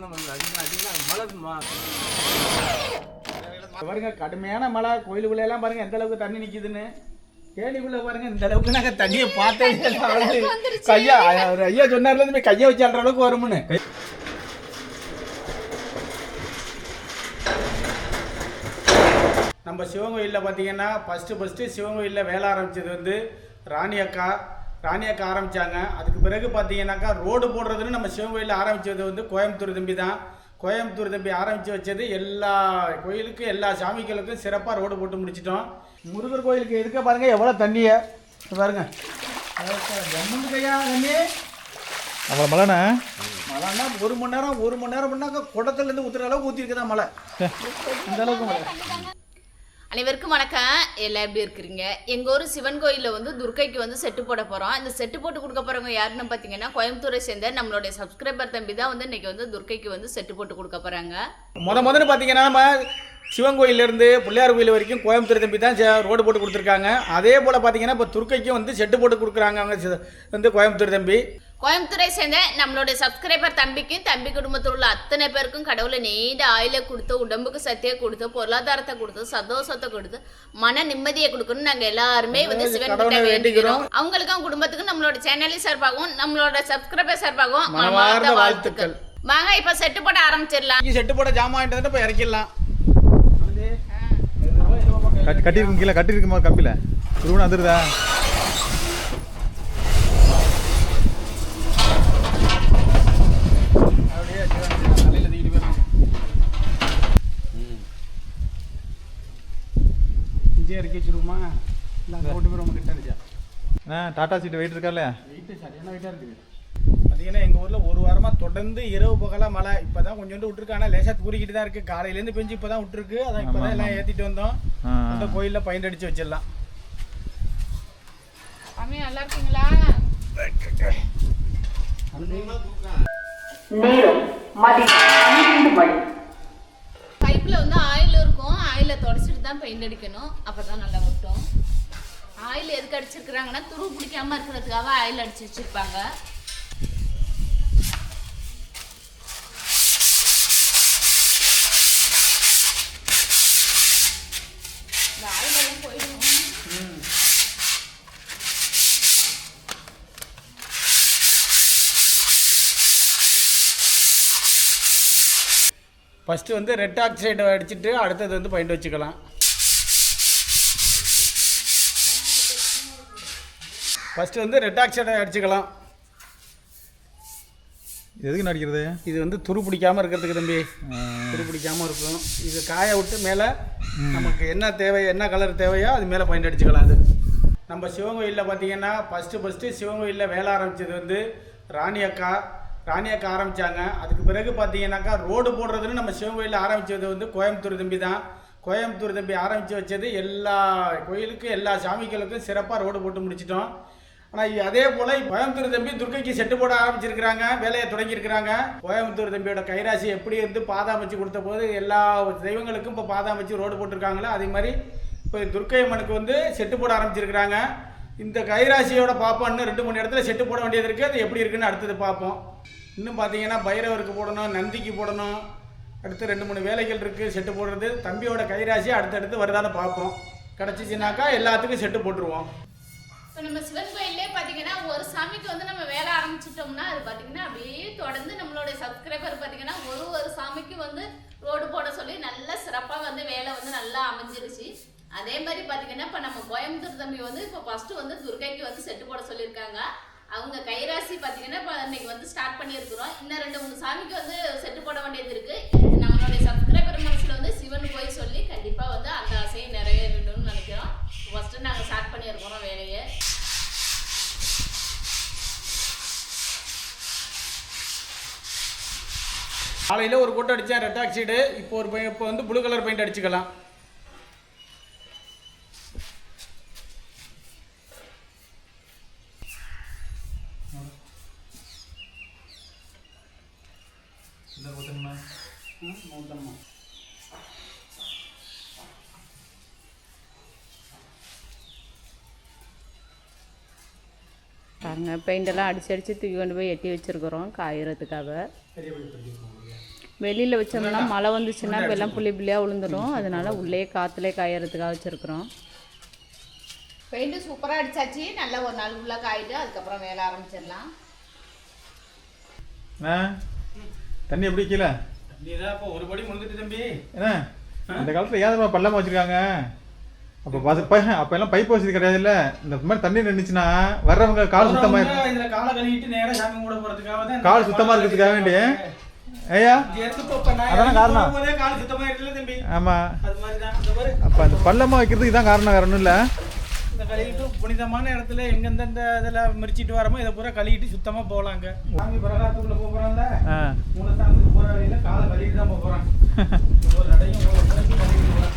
நம்மளுக்கு அதிகம் அதிகம் மழை மா- பாருங்க கடுமையான மழை. கோயிலுக்குள்ள எல்லாம் பாருங்க எந்த அளவுக்கு தண்ணி நிக்குதுன்னு. கேணிக்குள்ள பாருங்க இந்த அளவுக்கு நாங்க தண்ணியை பார்த்தே கையா அவர் ஐயா சொன்னார்ல இருந்து கையை வச்சு ஆடுற அளவுக்கு வரும்னு. நம்ம சிவன் கோயிலில் பார்த்தீங்கன்னா ஃபஸ்ட்டு ஃபஸ்ட்டு சிவன் கோயிலில் வேலை ஆரம்பிச்சது வந்து ராணி அக்கா ராணி அக்கா ஆரம்பித்தாங்க அதுக்கு பிறகு பார்த்தீங்கன்னாக்கா ரோடு போடுறதுன்னு நம்ம சிவன் கோயிலில் ஆரம்பித்தது வந்து கோயம்புத்தூர் தம்பி தான். கோயம்புத்தூர் தம்பி ஆரம்பித்து வச்சது எல்லா கோயிலுக்கும் எல்லா சாமிகளுக்கும் சிறப்பாக ரோடு போட்டு முடிச்சிட்டோம். முருகர் கோயிலுக்கு எதுக்க பாருங்க எவ்வளோ தண்ணியை? பாருங்க. கையா தண்ணி அவ்வளோ மழைண்ணா மழைன்னா ஒரு மணி நேரம் ஒரு மணி நேரம் பண்ணாக்க குடத்துலேருந்து ஊற்றுற அளவுக்கு ஊற்றிருக்குதான் மழை. இந்த அளவுக்கு மழை. அனைவருக்கும் வணக்கம். எல்லாம் எப்படி இருக்கிறீங்க? எங்கள் ஊர் சிவன் கோயிலில் வந்து துர்க்கைக்கு வந்து செட்டு போட போகிறோம் இந்த செட்டு போட்டு கொடுக்க போகிறவங்க யாருன்னு பார்த்தீங்கன்னா கோயம்புத்தூரை சேர்ந்த நம்மளுடைய சப்ஸ்கிரைபர் தம்பி தான் வந்து இன்னைக்கு வந்து துர்க்கைக்கு வந்து செட்டு போட்டு கொடுக்க போகிறாங்க முத முதல்ல பார்த்தீங்கன்னா நம்ம சிவன் கோயிலேருந்து பிள்ளையார் கோயில் வரைக்கும் கோயம்புத்தூர் தம்பி தான் ரோடு போட்டு கொடுத்துருக்காங்க. அதே போல் பார்த்தீங்கன்னா இப்போ துர்க்கைக்கும் வந்து செட்டு போட்டு கொடுக்குறாங்க அவங்க வந்து கோயம்புத்தூர் தம்பி. கோயம்புத்தூரை சேர்ந்த நம்மளுடைய சப்ஸ்கிரைபர் தம்பிக்கும் தம்பி குடும்பத்தில் உள்ள அத்தனை பேருக்கும் கடவுளை நீண்ட ஆயில கொடுத்து உடம்புக்கு சத்தியை கொடுத்து பொருளாதாரத்தை கொடுத்து சந்தோஷத்தை கொடுத்து மன நிம்மதியை கொடுக்கணும் நாங்க எல்லாருமே வந்து சிவன் கிட்ட வேண்டிக்கிறோம். அவங்களுக்கும் குடும்பத்துக்கும் நம்மளோட சேனலின் சார்பாகவும் நம்மளோட சப்ஸ்கிரைபர் சார்பாகவும் மனமார்ந்த வாழ்த்துக்கள். வாங்க இப்ப செட்டு போட ஆரம்பிச்சிடலாம். செட்டு போட ஜாமான் இப்போ இறக்கிடலாம். கட்டி கட்டியிருக்கும் கீழே கட்டியிருக்குமா கம்பியில்? திருவண்ணா வந்துருதா அப்படியே தலையில் தூக்கிட்டு போயிடணும் இங்கே இறக்கி வச்சிருவோமா? இல்லை அங்கே கொண்டு போய் ரொம்ப கிட்ட இருந்துச்சா அண்ணா டாடா சீட்டு வெயிட் இருக்கார்ல வெயிட்டு சரியான வெயிட்டாக இருக்குது? பார்த்தீங்கன்னா எங்கள் ஊரில் ஒரு வாரமாக தொடர்ந்து இரவு பகலாக மழை. இப்போ தான் கொஞ்சோண்டு விட்டுருக்கு. ஆனால் லேசாக தூரிக்கிட்டு தான் இருக்குது காலையிலேருந்து பெஞ்சு இப்போ தான் விட்டுருக்கு. அதான் இப்போ தான் எல்லாம் ஏற்றிட்டு வந்தோம். ஆ, ஆ. அந்த கோயிலில் பைண்ட் அடித்து வச்சிடலாம். நல்லா இருக்கீங்களா? நேரம் மதியம் பன்னிரண்டு மணி. பைப்ல வந்து ஆயில் இருக்கும். ஆயில தொடச்சிட்டு தான் பெயிண்ட் அடிக்கணும் அப்பதான் நல்லா ஒட்டும். ஆயில் எதுக்கு அடிச்சிருக்கிறாங்கன்னா துரு பிடிக்காம இருக்கிறதுக்காக ஆயில் அடிச்சு வச்சிருப்பாங்க இந்த ஆயில் எல்லாம் போயிடும் ஃபஸ்ட்டு வந்து ரெட் ஆக்சைடை அடிச்சுட்டு அடுத்தது வந்து பைண்ட் வச்சுக்கலாம். ஃபஸ்ட்டு வந்து ரெட் ஆக்சைடை அடிச்சுக்கலாம். எதுக்கு நடிக்கிறது இது வந்து துரு பிடிக்காம இருக்கிறதுக்கு தம்பி. துரு பிடிக்காம இருக்கும் இது காய விட்டு மேலே நமக்கு என்ன தேவை என்ன கலர் தேவையோ அது மேலே பைண்ட் அடிச்சுக்கலாம் அது. நம்ம சிவன் கோயிலில் பார்த்தீங்கன்னா ஃபஸ்ட்டு ஃபஸ்ட்டு சிவன் கோயிலில் வேலை ஆரம்பிச்சது வந்து ராணி அக்கா ராணியாக்க ஆரம்பித்தாங்க அதுக்கு பிறகு பார்த்தீங்கன்னாக்கா ரோடு போடுறதுன்னு நம்ம சிவன் கோயிலில் ஆரம்பித்தது வந்து கோயம்புத்தூர் தம்பி தான். கோயம்புத்தூர் தம்பி ஆரம்பித்து வச்சது எல்லா கோயிலுக்கும் எல்லா சாமிகளுக்கும் சிறப்பாக ரோடு போட்டு முடிச்சிட்டோம். ஆனால் அதே போல் கோயம்புத்தூர் தம்பி துர்க்கைக்கு செட்டு போட ஆரம்பிச்சிருக்கிறாங்க வேலையை தொடங்கியிருக்கிறாங்க. கோயம்புத்தூர் தம்பியோட கைராசி எப்படி இருந்து பாதாமச்சு கொடுத்த போது எல்லா தெய்வங்களுக்கும் இப்போ பாதாமச்சு ரோடு போட்டிருக்காங்களோ அதே மாதிரி இப்போ துர்க்கை அம்மனுக்கு வந்து செட்டு போட ஆரம்பிச்சிருக்கிறாங்க. இந்த கைராசியோட பார்ப்போம் இன்னும் ரெண்டு மூணு இடத்துல செட்டு போட வேண்டியது இருக்குது அது எப்படி இருக்குன்னு அடுத்தது பார்ப்போம். இன்னும் பார்த்தீங்கன்னா பைரவருக்கு போடணும் நந்திக்கு போடணும். அடுத்து ரெண்டு மூணு வேலைகள் இருக்குது செட்டு போடுறது. தம்பியோட கைராசி அடுத்தடுத்து வருதான்னு பார்ப்போம். கிடச்சிச்சினாக்கா எல்லாத்துக்கும் செட்டு போட்டுருவோம். இப்போ நம்ம சிவன் கோயிலே பார்த்தீங்கன்னா ஒரு சாமிக்கு வந்து நம்ம வேலை ஆரம்பிச்சிட்டோம்னா அது பார்த்தீங்கன்னா அப்படியே தொடர்ந்து நம்மளுடைய சப்ஸ்கிரைபர் பார்த்தீங்கன்னா ஒரு ஒரு சாமிக்கு வந்து ரோடு போட சொல்லி நல்ல சிறப்பாக வந்து வேலை வந்து நல்லா அமைஞ்சிருச்சு. அதே மாதிரி பார்த்தீங்கன்னா இப்போ நம்ம கோயம்புத்தூர் தம்பி வந்து இப்போ ஃபஸ்ட்டு வந்து துர்கைக்கு வந்து செட்டு போட சொல்லியிருக்காங்க. அவங்க கைராசி பார்த்தீங்கன்னா இப்போ இன்னைக்கு வந்து ஸ்டார்ட் பண்ணியிருக்கிறோம். இன்னும் ரெண்டு மூணு சாமிக்கு வந்து செட்டு போட வேண்டியது இருக்கு. நம்மளுடைய சப்ஸ்கிரைபர் மனசில் வந்து சிவன் போய் சொல்லி கண்டிப்பாக வந்து அந்த ஆசையை நிறைவேறணும்னு நினைக்கிறோம். ஃபஸ்ட்டு நாங்கள் ஸ்டார்ட் பண்ணியிருக்கிறோம் வேலையை. காலையில் ஒரு கூட்டம் அடித்தேன் ரெட் ஆக்சைடு இப்போ ஒரு இப்போ வந்து ப்ளூ கலர் பெயிண்ட் அடிச்சுக்கலாம். பாருங்க. பெயிண்ட் எல்லாம் அடிச்சு அடிச்சு தூக்கி கொண்டு போய் எட்டி வச்சிருக்கிறோம் காயறதுக்காக. வெளியில் வச்சோம்னா மழை வந்துச்சுன்னா வெள்ளம் புள்ளி புள்ளியாக விழுந்துடும் அதனால உள்ளே காற்றுலே காயறதுக்காக வச்சுருக்குறோம். பெயிண்ட்டு சூப்பராக அடிச்சாச்சு. நல்லா ஒரு நாள் ஃபுல்லாக காயிட்டு அதுக்கப்புறம் வேலை ஆரம்பிச்சிடலாம். ஆ தண்ணி எப்படி கீழே? இப்போ ஒரு படி முடிஞ்சிட்டு தம்பி. என்ன இந்த காலத்தில் ஏன் பள்ளமாக வச்சுருக்காங்க? அப்போ பஸ் பை அப்போ எல்லாம் பைப் வசதி கிடையாதுல்ல? இந்த மாதிரி தண்ணி நின்றுச்சுன்னா வர்றவங்க கால் சுத்தமாக இருக்கும் இதுல காலை கழுவிட்டு நேரா சாமி கூட போறதுக்காக தான் கால் சுத்தமாக இருக்கிறதுக்காக வேண்டி ஐயா அதானே காரணம். ஆமாம் அப்போ அந்த பள்ளமாக வைக்கிறதுக்கு தான் காரணம் வேற ஒன்றும் இல்லை. இந்த கழுவிட்டு புனிதமான இடத்துல எங்கெந்த இந்த இதில் மிரிச்சிட்டு வரமோ இதை பூரா கழுவிட்டு சுத்தமா போகலாங்க சாமி பிரகாரத்துக்குள்ள போக போறான்ல. ஆ. மூணு சாமிக்கு போற வழியில காலை கழுவிட்டு தான் போக போறான். ஒரு நடையும் ஒரு நடையும் கழுவிட்டு போறான்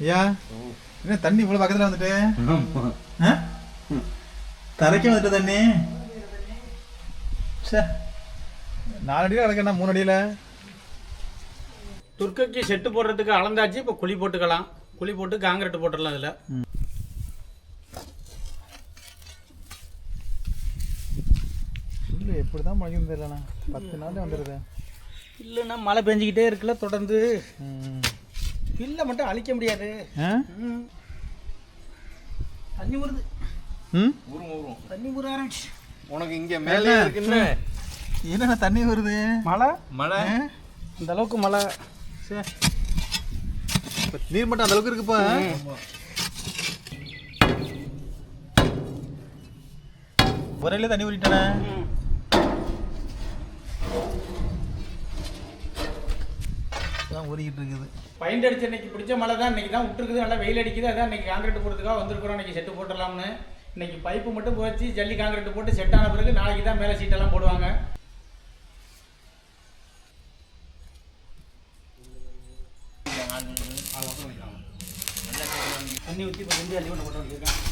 ஐயா என்ன தண்ணி இவ்வளோ பக்கத்தில் வந்துட்டு? ஆ? தரைக்கு வந்துட்டு தண்ணி. சே நாலு அடியில் கிடக்கண்ணா மூணு அடியில்? துர்க்கைக்கு செட்டு போடுறதுக்கு அளந்தாச்சு இப்போ குழி போட்டுக்கலாம். குழி போட்டு காங்கிரீட் போட்டுடலாம் இதில். இல்லை எப்படி தான் முளைக்கும் தெரியலண்ணா. பத்து நாள் வந்துடுது இல்லைன்னா மழை பெஞ்சிக்கிட்டே இருக்குல்ல தொடர்ந்து. பில்லை மட்டும் அழிக்க முடியாது. ம். தண்ணி வருது ம்? தண்ணி ஊற ஆரம்பிச்சு உனக்கு இங்க மேலே இருக்குன்னு. என்னண்ணா தண்ணி வருது மழை? மழை. இந்த அளவுக்கு மழை. சே. இப்ப நீர் மட்டம் அந்த அளவுக்கு இருக்குப்பா. ஒரேல தண்ணி ஊறிட்டானே. தான் ஊறிக்கிட்டு இருக்குது பைண்ட் அடிச்ச இன்னைக்கு பிடிச்ச மழை தான் இன்னைக்கு தான் விட்டுருக்குது நல்லா வெயில் அடிக்குது அதான் இன்னைக்கு காங்கிரீட் போடுறதுக்காக வந்திருக்கிறோம் இன்னைக்கு செட்டு போட்டுடலாம்னு. இன்னைக்கு பைப்பு மட்டும் போச்சு ஜல்லி காங்கிரீட் போட்டு செட் ஆன பிறகு நாளைக்கு தான் மேலே சீட்டெல்லாம் போடுவாங்க. தண்ணி ஊற்றி இப்போ செஞ்சு அள்ளி கொண்டு போட்டு வந்திருக்கேன்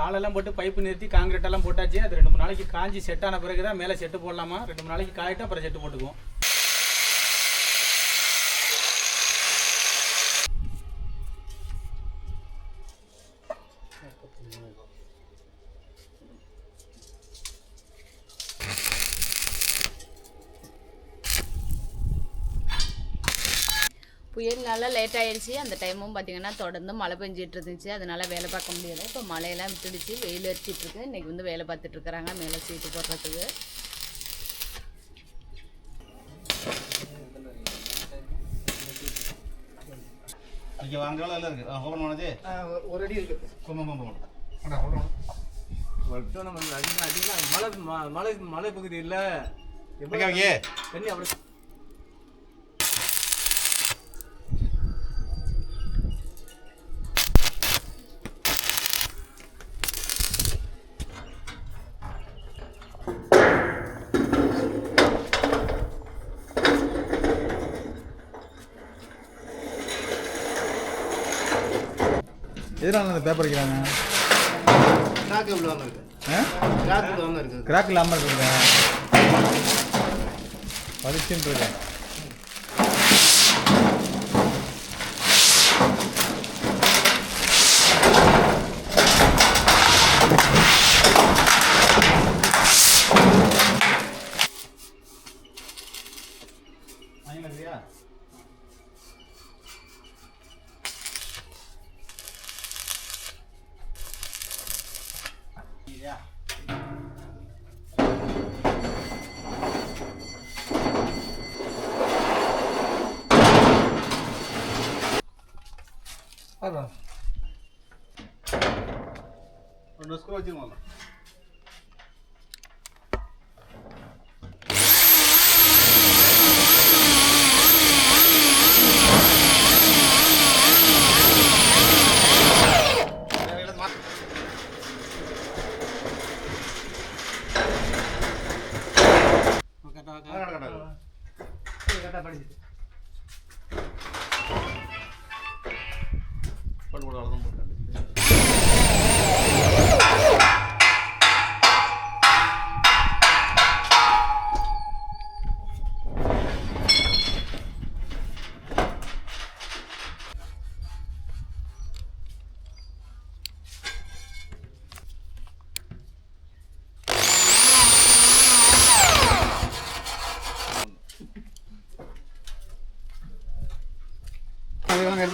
காலெல்லாம் போட்டு பைப்பு நிறுத்தி காங்கிரீட்டெல்லாம் போட்டாச்சு. அது ரெண்டு மூணு நாளைக்கு காஞ்சி செட் ஆன பிறகு தான் மேலே செட்டு போடலாமா? ரெண்டு மூணு நாளைக்கு காயிட்டு அப்புறம் செட்டு போட்டுக்குவோம். லேட் ஆயிடுச்சு. அந்த டைமும் பார்த்தீங்கன்னா தொடர்ந்து மழை பெஞ்சிட்டு இருந்துச்சு. அதனால வேலை பார்க்க முடியல. இப்போ மழையெல்லாம் விட்டுடுச்சு. வெயில் அடிச்சிட்டு இருக்கு. இன்னைக்கு வந்து வேலை பார்த்துட்டு இருக்கிறாங்க. மேலே சீட்டு போடுறதுக்கு. இங்கே வாங்கலாம் எல்லாம் இருக்கு. ஓப்பன் பண்ணது ஒரு அடி இருக்கு. கும்பம் கும்பம் மட்டும் நம்ம அதிகமாக அதிகமாக மழை ம- மழை மழை பகுதி இல்லை எப்படி தண்ணி அப்படி எதனால அந்த பேப்பர் வைக்கிறாங்க? கிராக்கு இவ்வளோ இருக்குது கிராக் இல்லாமல் இருக்குங்க பளிச்சுன்னு இருக்கு? ഡ്രസ് വെച്ചിരുന്നു പഠിച്ചിട്ട്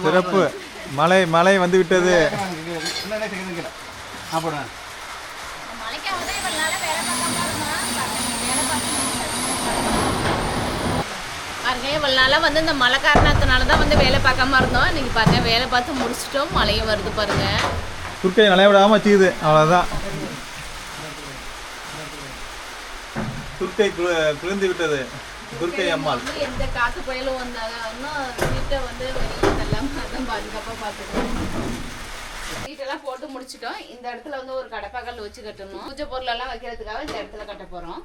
சிறப்பு. மழை மழை வந்து விட்டது நாளா வந்து இந்த மழை காரணத்தினால தான் வந்து வேலை பார்க்காம இருந்தோம். இன்னைக்கு பாருங்க வேலை பார்த்து முடிச்சிட்டோம். மழையும் வருது பாருங்க. துர்க்கை நலைய விடாம வச்சுக்குது. அவ்வளோதான் குளி- குளிர்ந்து விட்டது. துர்க்கை அம்மாள். எந்த காத்து புயலும் வந்தாலும் வீட்டை வந்து வெளியே தள்ளாம அதான் பாதுகாப்பா பார்த்துக்கணும் வீட்டெல்லாம் போட்டு முடிச்சிட்டோம். இந்த இடத்துல வந்து ஒரு கடப்பாக்கல் வச்சு கட்டணும். பூஜை பொருள் எல்லாம் வைக்கிறதுக்காக இந்த இடத்துல கட்ட போறோம்.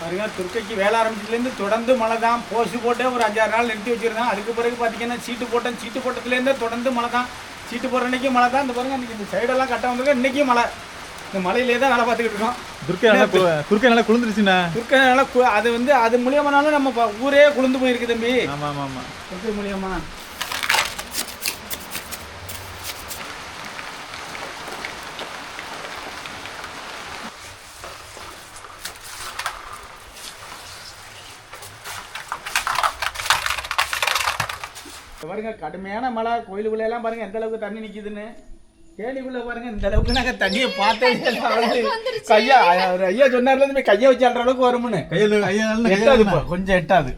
பாருங்க துர்க்கைக்கு வேலை ஆரம்பிச்சதுலேருந்து தொடர்ந்து மழை தான். போஸ்ட் போட்டு ஒரு அஞ்சாறு நாள் நிறுத்தி வச்சிருந்தேன். அதுக்கு பிறகு பார்த்தீங்கன்னா சீட்டு போட்டேன். சீட்டு போட்டதுலேருந்தே தொடர்ந்து மழை தான். சீட்டு போடுற அன்னைக்கு மழை தான். இந்த பாருங்க அன்னைக்கு இந்த சைடெல்லாம் கட்ட வந்திருக்க இன்னைக்கும் மழை. இந்த மழையிலே தான் வேலை பார்த்துக்கிட்டு இருக்கோம். துர்க்கை நல்லா துர்க்கை நல்லா குளிர்ந்துருச்சுண்ணா. துர்க்கைனால கு- அது வந்து அது மூலியமானாலும் நம்ம ஊரே குளிர்ந்து போயிருக்கு தம்பி. ஆமாம் ஆமாம் ஆமாம். துர்க்கை மூலியமா? இப்ப பாருங்க கடுமையான மழை. கோயிலுக்குள்ள எல்லாம் பாருங்க எந்த அளவுக்கு தண்ணி நிக்குதுன்னு. கேணிக்குள்ள பாருங்க இந்த அளவுக்கு நாங்க தண்ணியை பார்த்தே கையா அவர் ஐயா சொன்னார்ல இருந்து கையை வச்சு அல்ற அளவுக்கு வரும்னு. கையில் எட்டாது கொஞ்சம் எட்டாது.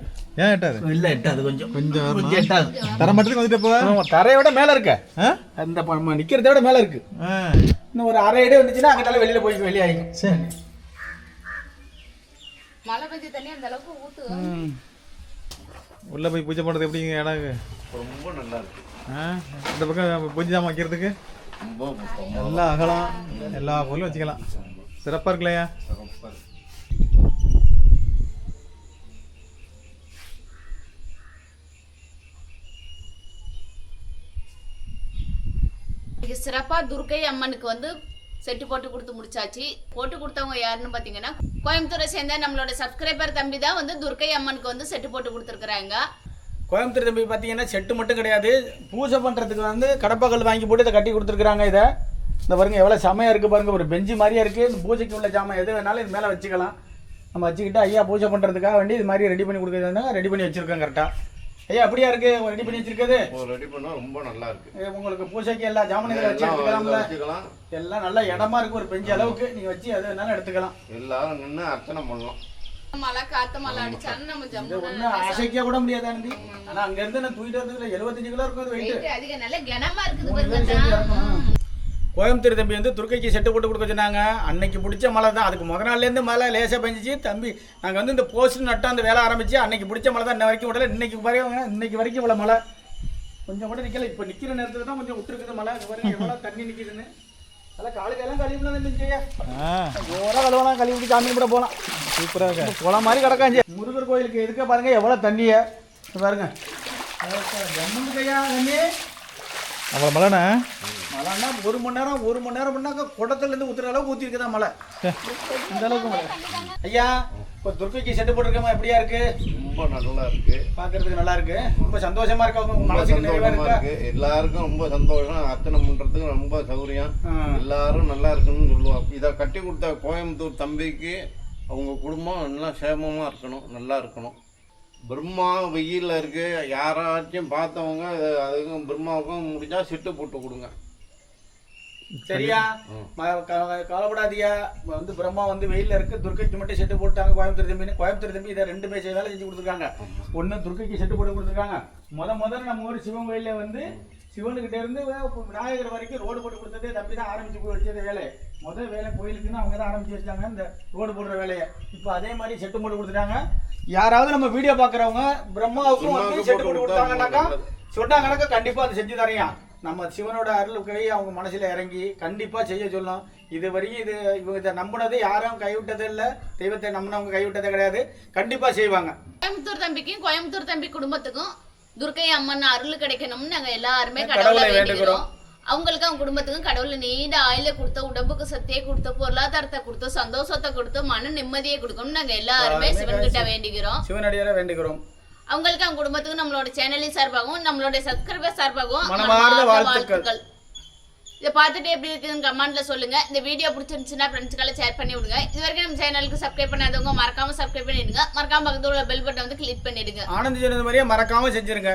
ஏன் எட்டாது? இல்ல எட்டாது கொஞ்சம். கொஞ்சம்? கொஞ்சம் எட்டாது. தர மட்டும் வந்துட்டு போ ஆமா, தரையை விட மேல இருக்க. அந்த நிக்கிறதை விட மேல இருக்கு. இன்னும் ஒரு அரை அடி வந்துச்சுன்னா அங்கிட்டால வெளியில போய் வெளியாகும் சரி. மழை பெஞ்ச தண்ணி அந்த அளவுக்கு ஊத்து உள்ளே போய் பூஜை பண்ணுறது எப்படிங்க எனக்கு ரொம்ப நல்லா இருக்கு. ஆ? இந்த பக்கம் பூஜை ஜாமான் வைக்கிறதுக்கு? ரொம்ப எல்லா அகலம். எல்லா பொருளும் வச்சுக்கலாம். சிறப்பாக இருக்குல்லையா இது சிறப்பா துர்க்கை அம்மனுக்கு வந்து செட்டு போட்டு கொடுத்து முடிச்சாச்சு. போட்டு கொடுத்தவங்க யாருன்னு பாத்தீங்கன்னா கோயம்புத்தூரை சேர்ந்த நம்மளோட சப்ஸ்கிரைபர் தம்பி தான் வந்து துர்க்கை அம்மனுக்கு வந்து செட்டு போட்டு கொடுத்துருக்குறாங்க. கோயம்புத்தூர் தம்பி பார்த்தீங்கன்னா செட்டு மட்டும் கிடையாது. பூஜை பண்ணுறதுக்கு வந்து கடப்பாக்கல் வாங்கி போட்டு இதை கட்டி கொடுத்துருக்குறாங்க இதை. இந்த பாருங்க எவ்வளோ செமையாக இருக்குது பாருங்க. ஒரு பெஞ்சு மாதிரியே இருக்குது இந்த பூஜைக்கு உள்ள ஜாமான் எது வேணாலும் இது மேலே வச்சுக்கலாம். நம்ம வச்சுக்கிட்டு ஐயா பூஜை பண்ணுறதுக்காக வேண்டி இது மாதிரி ரெடி பண்ணி கொடுக்குறதுனா ரெடி பண்ணி வச்சுருக்கோம் கரெக்டாக ஐயா அப்படியா இருக்கு? ரெடி பண்ணி வச்சிருக்கிறது? ரெடி பண்ணா ரொம்ப நல்லா இருக்கு. உங்களுக்கு பூஜைக்கு எல்லா ஜாமான்களை வச்சு எடுத்துக்கலாம்ல. வச்சுக்கலாம். எல்லாம் நல்ல இடமா இருக்கு ஒரு பெஞ்சு அளவுக்கு. நீங்கள் வச்சு எது வேணாலும் எடுத்துக்கலாம். எல்லாரும் நின்று அர்ச்சனை பண்ணலாம். மழை காத்து மழை அடிச்சாலும் நம்ம இது ஜம்மு ஒன்றும் அசைக்க கூட முடியாது ஆனந்தி ஆனால் அங்கேருந்து நான் தூக்கிட்டு வரதுக்குள்ள எழுபத்தஞ்சு கிலோ இருக்கும் அது வெயிட் வெயிட் அதிக நல்ல கனமா இருக்குது கோயம்புத்தூர் தம்பி வந்து துர்க்கைக்கு செட்டு போட்டு கொடுக்க சொன்னாங்க. அன்னைக்கு பிடிச்ச மழை தான். அதுக்கு முத நாள்லேருந்து மழை லேசாக பெஞ்சிச்சு. தம்பி நாங்கள் வந்து இந்த போஸ்ட் நட்டு அந்த வேலை ஆரம்பிச்சு அன்னைக்கு பிடிச்ச மழை தான். இன்ன வரைக்கும் விடல. இன்னைக்கு பாருங்க இன்னைக்கு வரைக்கும் இவ்வளோ மழை கொஞ்சம் கூட நிற்கல இப்போ நிற்கிற நேரத்தில் தான் கொஞ்சம் விட்டுருக்குது மழை இது பாருங்க எவ்வளோ தண்ணி நிற்கிதுன்னு முருகர் கோயிலுக்கு எதுக்க பாருங்க எவ்வளோ தண்ணியை. பாருங்க. ஜம்முன்னு கையா தண்ணி அவ்வளோ மழைண்ணா மழைன்னா ஒரு மணி நேரம் ஒரு மணி நேரம் பண்ணாக்க குடத்துல இருந்து ஊத்துற அளவுக்கு ஊத்தி இருக்குதா மழை? இந்த அளவுக்கு மழை. ஐயா இப்போ துர்க்கைக்கு செட்டு போட்டிருக்கமா? எப்படியா இருக்கு? ரொம்ப நல்லா இருக்கு. பார்க்கறதுக்கு நல்லா இருக்கு. ரொம்ப சந்தோஷமா இருக்கு அவங்க மனசுக்கு நிறைவா இருக்கா? எல்லாருக்கும் ரொம்ப சந்தோஷம். அர்ச்சனை பண்றதுக்கு ரொம்ப சௌகரியம் ஆ. எல்லாரும் நல்லா இருக்குன்னு சொல்லுவாங்க இதை கட்டி கொடுத்த கோயம்புத்தூர் தம்பிக்கு அவங்க குடும்பம் நல்லா சேமமா இருக்கணும். நல்லா இருக்கணும். பிரம்மா வெயில்ல இருக்கு. யாராச்சும் பார்த்தவங்க அது- அதுக்கும் பிரம்மாவுக்கும் முடிஞ்சா சிட்டு போட்டு கொடுங்க. சரியா? கவலைப்படாதீயா வந்து பிரம்மா வந்து வெயில்ல இருக்கு. துர்க்கைக்கு மட்டும் செட்டு போட்டாங்க. கோயம்புத்தூர் தம்பி கோயம்புத்தூர் தம்பி இதை ரெண்டு பேர் வேலை செஞ்சு கொடுத்துருக்காங்க. ஒன்று துர்க்கைக்கு செட்டு போட்டு கொடுத்துருக்காங்க. முத முதல்ல நம்ம ஊர் சிவன் கோயில்ல வந்து சிவனுக்கிட்ட இருந்து விநாயகர் வரைக்கும் ரோடு போட்டு கொடுத்ததே தம்பி தான் ஆரம்பிச்சு போய் வச்சது வேலை. முதல் வேலை கோயிலுக்குன்னு அவங்க தான் ஆரம்பிச்சு வச்சாங்க இந்த ரோடு போடுற வேலையை. இப்போ அதே மாதிரி செட்டு போட்டு கொடுத்துட்டாங்க. யாராவது நம்ம வீடியோ பார்க்குறவங்க பிரம்மாவுக்கும் வந்து செட்டு போட்டு போட்டு கொடுத்தா கொடுத்தாங்கன்னாக்கா. சொன்னாங்கன்னாக்கா கண்டிப்பாக அதை செஞ்சு தரையா நம்ம சிவனோட அருள் கை அவங்க மனசுல இறங்கி கண்டிப்பா செய்ய சொல்லணும். இது வரையும் இது இவங்க இதை நம்பினது யாரும் கைவிட்டதே இல்லை. தெய்வத்தை நம்பினவங்க கைவிட்டதே கிடையாது. கண்டிப்பா செய்வாங்க. கோயம்புத்தூர் தம்பிக்கும் கோயம்புத்தூர் தம்பி குடும்பத்துக்கும் துர்க்கை அம்மன் அருள் கிடைக்கணும்னு நாங்க எல்லாருமே கடவுளை வேண்டுகிறோம். அவங்களுக்கு அவங்க குடும்பத்துக்கும் கடவுள் நீண்ட ஆயுள கொடுத்த உடம்புக்கு சக்தியை கொடுத்த பொருளாதாரத்தை கொடுத்து சந்தோஷத்தை கொடுத்து மன நிம்மதியை கொடுக்கணும்னு நாங்க எல்லாருமே சிவன்கிட்ட வேண்டிக்கிறோம் சிவனடியாரை வேண்டுகிறோம். அவங்களுக்கு அவங்க குடும்பத்துக்கும் நம்மளோட சேனலின் சார்பாகவும் நம்மளோட சப்ஸ்கிரைபர் சார்பாகவும் மனமார்ந்த வாழ்த்துக்கள். இதை பார்த்துட்டு எப்படி இருக்குன்னு கமெண்ட்ல சொல்லுங்க. இந்த வீடியோ பிடிச்சிருந்துச்சுன்னா ஃப்ரெண்ட்ஸ்க்கெல்லாம் ஷேர் பண்ணி விடுங்க. இது வரைக்கும் நம்ம சேனலுக்கு சப்ஸ்கிரைப் பண்ணாதவங்க மறக்காம சப்ஸ்கிரைப் பண்ணிடுங்க. மறக்காம பக்கத்துல உள்ள பெல் பட்டன் வந்து கிளிக் பண்ணிடுங்க. ஆனந்த் சொன்னது மாதிரியே மறக்காம செஞ்சிருங்க.